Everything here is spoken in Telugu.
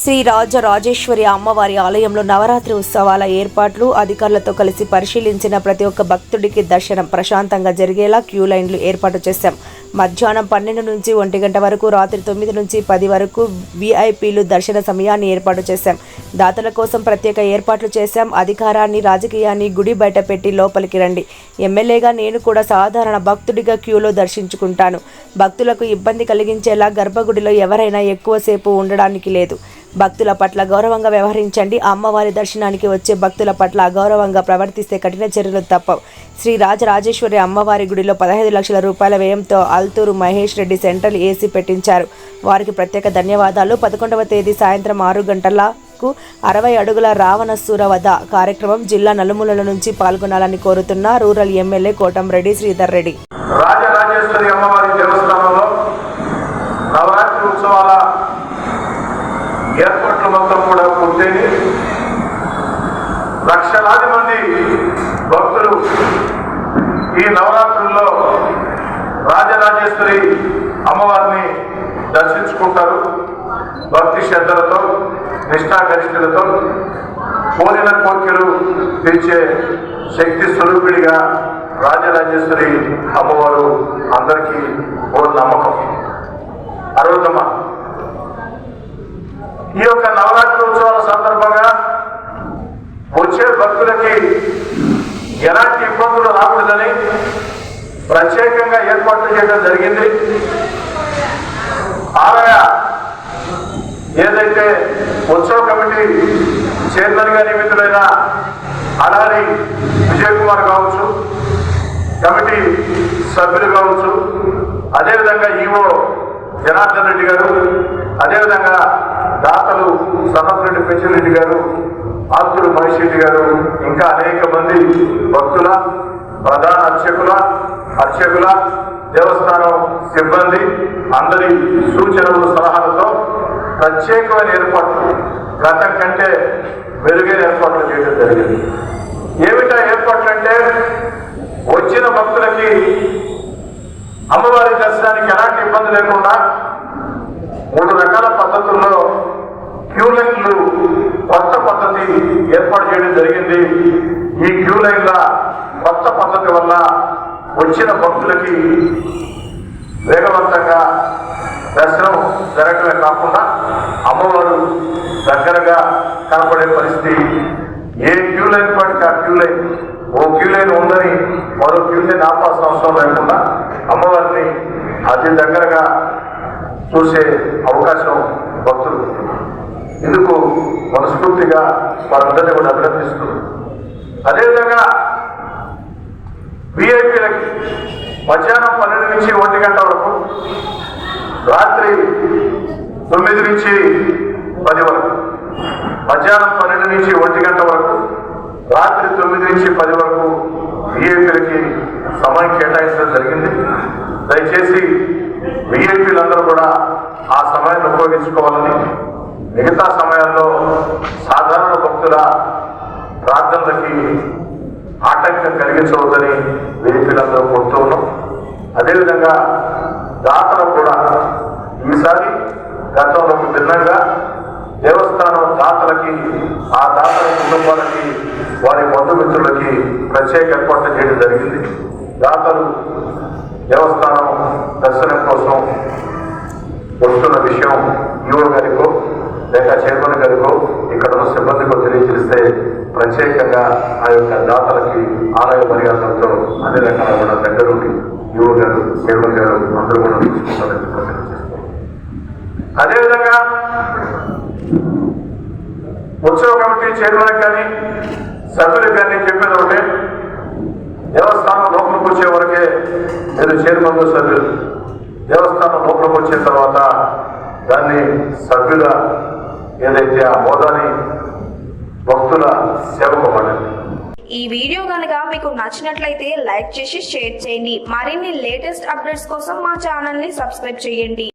శ్రీ రాజరాజేశ్వరి అమ్మవారి ఆలయంలో నవరాత్రి ఉత్సవాల ఏర్పాట్లు అధికారులతో కలిసి పరిశీలించిన ప్రతి ఒక్క భక్తుడికి దర్శనం ప్రశాంతంగా జరిగేలా క్యూ లైన్లు ఏర్పాటు చేశాం. మధ్యాహ్నం పన్నెండు నుంచి ఒంటి గంట వరకు రాత్రి తొమ్మిది నుంచి పది వరకు వీఐపీలు దర్శన సమయాన్ని ఏర్పాటు చేశాం. దాతల కోసం ప్రత్యేక ఏర్పాట్లు చేశాం. అధికారాన్ని రాజకీయాన్ని గుడి బయట పెట్టి లోపలికి రండి. ఎమ్మెల్యేగా నేను కూడా సాధారణ భక్తుడిగా క్యూలో దర్శించుకుంటాను. భక్తులకు ఇబ్బంది కలిగించేలా గర్భగుడిలో ఎవరైనా ఎక్కువసేపు ఉండడానికి లేదు. భక్తుల పట్ల గౌరవంగా వ్యవహరించండి. అమ్మవారి దర్శనానికి వచ్చే భక్తుల పట్ల అగౌరవంగా ప్రవర్తిస్తే కఠిన చర్యలు తప్పవు. శ్రీ రాజరాజేశ్వరి అమ్మవారి గుడిలో పదహైదు లక్షల రూపాయల వ్యయంతో అల్తూరు మహేష్ రెడ్డి సెంట్రల్ ఏసీ పెట్టించారు. వారికి ప్రత్యేక ధన్యవాదాలు. పదకొండవ తేదీ సాయంత్రం ఆరు గంటలకు అరవై అడుగుల రావణసూర వధ కార్యక్రమం జిల్లా నలుమూలల నుంచి పాల్గొనాలని కోరుతున్న రూరల్ ఎమ్మెల్యే కోటంరెడ్డి శ్రీధర్ రెడ్డి. రాజరాజేశ్వరి అమ్మవారి దేవస్థానంలో నవరాత్రి ఉత్సవాల ఏర్పాట్లు మొత్తం కూడా పూర్తయి లక్షలాది మంది భక్తులు ఈ నవరాత్రుల్లో రాజరాజేశ్వరి అమ్మవారిని దర్శించుకుంటారు. భక్తి శ్రద్ధలతో నిష్ఠాగరిష్ఠులతో కోరిన కోరికలు తీర్చే శక్తి స్వరూపిడిగా రాజరాజేశ్వరి అమ్మవారు అందరికీ ఓ నమ్మకం. అరవదమ్మ ఈ యొక్క నవరాత్రి ఉత్సవాల సందర్భంగా వచ్చే భక్తులకి ఎలాంటి ఇబ్బందులు రాకూడదని ప్రత్యేకంగా ఏర్పాట్లు చేయడం జరిగింది. ఆలయ ఏదైతే ఉత్సవ కమిటీ చైర్మన్గా నియమితులైన అడారి విజయ్ కుమార్ కావచ్చు కమిటీ సభ్యులు కావచ్చు అదేవిధంగా ఈవో జనార్దన్ రెడ్డి గారు అదేవిధంగా దాతలు సనత్ రెడ్డి గారు ఆస్తులు మహేష్ రెడ్డి గారు ఇంకా అనేక మంది భక్తుల ప్రధాన అర్చకుల అర్చకుల దేవస్థానం సిబ్బంది అందరి సూచనలు సలహాలతో ప్రత్యేకమైన ఏర్పాట్లు గతం కంటే మెరుగైన ఏర్పాట్లు చేయడం జరిగింది. ఏమిటా ఏర్పాట్లు అంటే వచ్చిన భక్తులకి అమ్మవారి దర్శనానికి ఎలాంటి ఇబ్బంది లేకుండా మూడు రకాల పద్ధతుల్లో క్యూ లైన్లు కొత్త పద్ధతి ఏర్పాటు చేయడం జరిగింది. ఈ క్యూ లైన్ల కొత్త పద్ధతి వల్ల వచ్చిన భక్తులకి వేగవంతంగా దర్శనం జరగడమే కాకుండా అమ్మవారు దగ్గరగా కనపడే పరిస్థితి. ఏ క్యూ లైన్ పడితే ఆ క్యూ లైన్ ఓ క్యూ లైన్ ఉందని మరో క్యూ లైన్ ఆపాల్సిన అవసరం లేకుండా అమ్మవారిని అతి దగ్గరగా చూసే అవకాశం భక్తులు. ఇందుకు మనస్ఫూర్తిగా వారందరినీ కూడా అభినందిస్తూ అదేవిధంగా విఐపీలకి మధ్యాహ్నం పన్నెండు నుంచి ఒంటి గంట వరకు రాత్రి తొమ్మిది నుంచి పది వరకు మధ్యాహ్నం పన్నెండు నుంచి ఒంటి గంట వరకు రాత్రి తొమ్మిది నుంచి పది వరకు విఐపీలకి సమయం కేటాయించడం జరిగింది. దయచేసి విఐపీలందరూ కూడా ఆ సమయాన్ని ఉపయోగించుకోవాలని మిగతా సమయాల్లో సాధారణ భక్తుల ప్రార్థనలకి ఆటంకం కలిగించవద్దని విఐపీలందరూ కోరుతూ ఉన్నాం. అదేవిధంగా దాతలు కూడా ఈసారి గతంలోకి భిన్నంగా దేవస్థానం దాతలకి ఆ దాతల కుటుంబాలకి వారి బంధుమిత్రులకి ప్రత్యేక ఏర్పాట్లు చేయడం జరిగింది. దాతలు దేవస్థానం దర్శనం కోసం వస్తున్న విషయం ఈఓ గారికో లేక చైర్మన్ గారికో ఇక్కడ ఉన్న సిబ్బందికో తెలియజేస్తే ప్రత్యేకంగా ఆ యొక్క దాతలకి ఆలయ మర్యాదలతో అన్ని రకాల కూడా దగ్గరుండి ఈఓ గారు చైర్మన్ గారు అందరూ కూడా చూసుకుంటారని అదేవిధంగా ఉత్సవ కమిటీ చైర్మన్ కానీ సభ్యులకు కానీ చెప్పేది ఒకటే దేవస్థానం లోపలికి వచ్చే వరకే మీరు చైర్మన్ సభ్యులు దేవస్థానం లోపలికి వచ్చిన తర్వాత దాన్ని సభ్యుల ఏదైతే ఆ హోదాని భక్తుల సేవకు ఈ వీడియో కనుక మీకు నచ్చినట్లయితే లైక్ చేసి షేర్ చేయండి. మరిన్ని లేటెస్ట్ అప్డేట్స్ కోసం మా ఛానల్ని సబ్స్క్రైబ్ చేయండి.